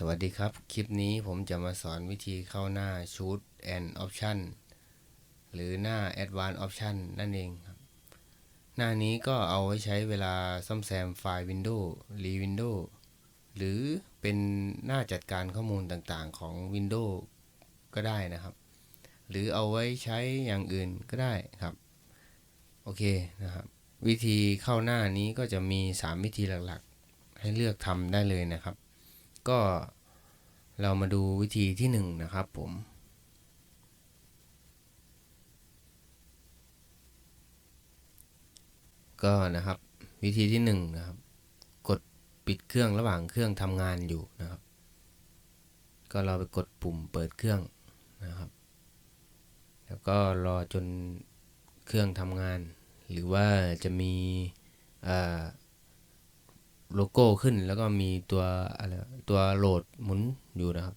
สวัสดีครับ คลิปนี้ผมจะมาสอนวิธีเข้าหน้า Shoot and Option หรือหน้า Advanced Option นั่นเองครับ หน้านี้ก็เอาไว้ใช้เวลาซ่อมแซมไฟล์ Windows รี Windows หรือเป็นหน้าจัดการข้อมูลต่างๆของ Windows ก็ได้นะครับ หรือเอาไว้ใช้อย่างอื่นก็ได้ครับ โอเคนะครับ วิธีเข้าหน้านี้ก็จะมี 3 วิธีหลักๆ ให้เลือกทำได้เลยนะครับ ก็เรามาดูวิธีที่หนึ่งนะครับผม ก็นะครับวิธีที่หนึ่งนะครับ กดปิดเครื่องระหว่างเครื่องทำงานอยู่นะครับ ก็เราไปกดปุ่มเปิดเครื่องนะครับ แล้วก็รอจนเครื่องทำงาน หรือว่าจะมีอ่า โลโก้ขึ้นแล้วก็มีตัวอะไรตัวโหลดหมุนอยู่นะครับ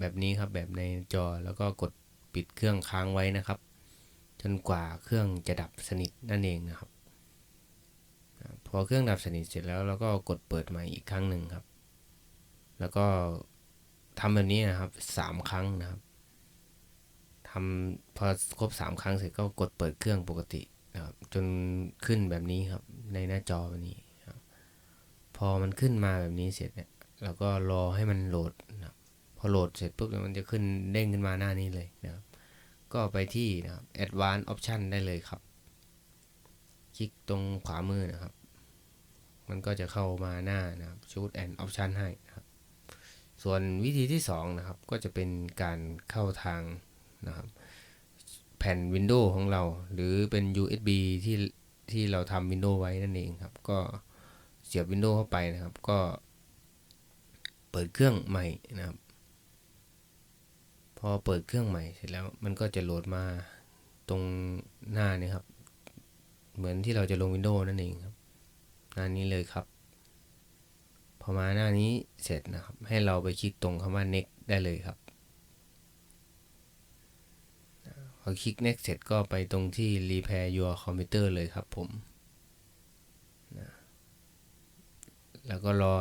แบบนี้ครับแบบในจอแล้วก็กดปิดเครื่องค้างไว้นะครับ จนกว่าเครื่องจะดับสนิทนั่นเองนะครับ พอเครื่องดับสนิทเสร็จแล้วเราก็กดเปิดใหม่อีกครั้งหนึ่งครับ แล้วก็ทำแบบนี้นะครับสามครั้งนะครับทำพอครบสามครั้งเสร็จก็กดเปิดเครื่องปกตินะครับจนขึ้นแบบนี้ครับในหน้าจอแบบนี้ อมันขึ้นมาแบบนี้เสร็จเนี่ยเราก็รอให้มันโหลดนะครับพอโหลดเสร็จปุ๊บเนี่ยมันจะขึ้นเด้งขึ้นมาหน้านี้เลยนะครับก็ไปที่นะครับ Advanced Option ได้เลยครับ คลิกตรงขวามือนะครับ มันก็จะเข้ามาหน้านะครับ Shoot and Option ให้นะครับ ส่วนวิธีที่2นะครับก็จะเป็นการเข้าทางนะครับ แผ่น Windows ของเรา หรือเป็น USB ที่ที่เราทำ Windows ไว้นั่นเองครับ ก็ สียบ Windows เข้าไปนะครับ ก็เปิดเครื่องใหม่นะครับ พอเปิดเครื่องใหม่เสร็จแล้วมันก็จะโหลดมาตรงหน้านี่ครับ เหมือนที่เราจะลง Windows นั่นเองครับหน้านี้เลยครับ พอมาหน้านี้เสร็จนะครับ ให้เราไปคลิกตรงคำว่า next ได้เลยครับพอคลิก next เสร็จก็ไปตรงที่ repair your computer เลยครับผม แล้วก็รอ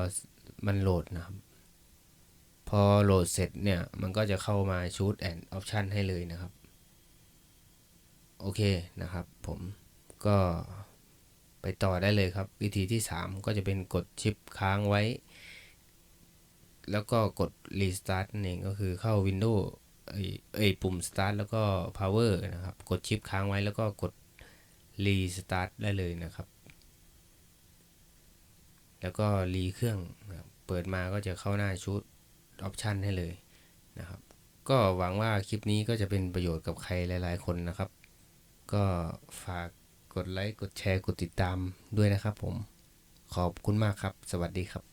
มันโหลดนะครับ พอโหลดเสร็จเนี่ย มันก็จะเข้ามาชุดแอนด์ออปชันให้เลยนะครับ โอเคนะครับ ผมก็ไปต่อได้เลยครับ วิธีที่ 3 ก็จะเป็นกดชิปค้างไว้ แล้วก็กด Restart นั่นเองก็คือเข้า Windows เอ้ยเอ้ยปุ่ม Start แล้วก็ Power นะครับ กดชิปค้างไว้แล้วก็กด Restart ได้เลยนะครับ แล้วก็รีเครื่องเปิดมาก็จะเข้าหน้าชุดออปชันให้เลยนะครับ ก็หวังว่าคลิปนี้ก็จะเป็นประโยชน์กับใครหลาย ๆ คนนะครับ ก็ฝากกดไลค์ กดแชร์ กดติดตามด้วยนะครับผม ขอบคุณมากครับ สวัสดีครับ